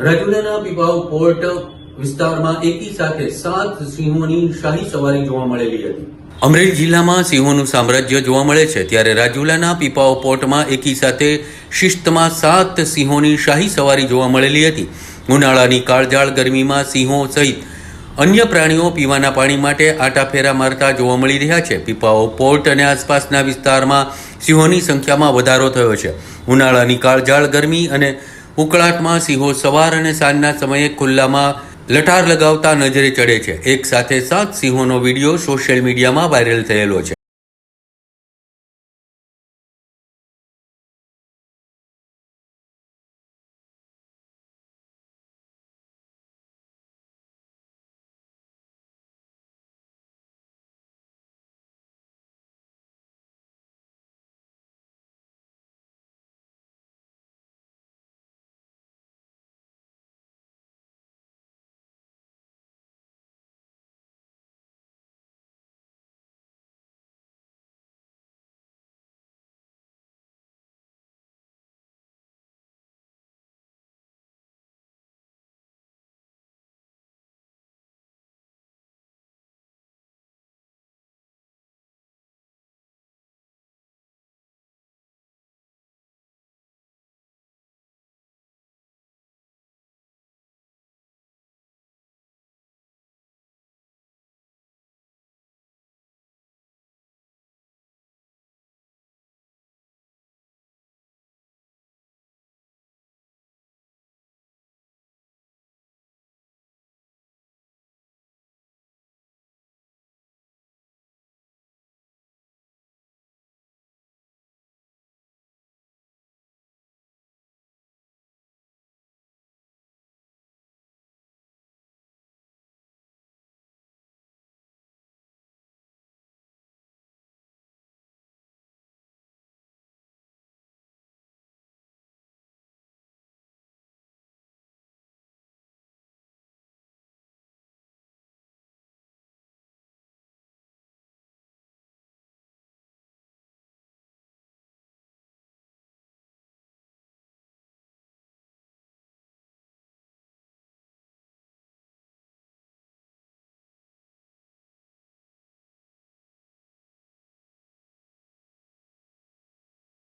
રાજુલાના Pipav port વિસ્તારમાં એકી સાથે સાત સિંહોની શાહી સવારી જોવા મળેલી હતી. અમરેલી જિલ્લામાં સિંહોનું સામ્રાજ્ય જોવા મળે છે ત્યારે રાજુલાના પીપાઓ પોર્ટમાં એકી સાથે શિસ્તમાં સાત સિંહોની શાહી સવારી જોવા મળેલી હતી. ઉનાળાની કાળજાળ ગરમીમાં સિંહો સહિત અન્ય પ્રાણીઓ પીવાના પાણી માટે આટાફેરા મારતા જોવા મળી રહ્યા છે. પીપાઓ પોર્ટ અને આસપાસના વિસ્તારમાં સિંહોની સંખ્યામાં વધારો થયો છે. ઉનાળાની કાળજાળ ગરમી અને ઉકળાટમાં સિંહો સવાર અને સાંજના સમયે ખુલ્લામાં લટાર લગાવતા નજરે ચડે છે. એક સાથે સાત સિંહોનો વીડિયો સોશિયલ મીડિયામાં વાયરલ થયેલો છે.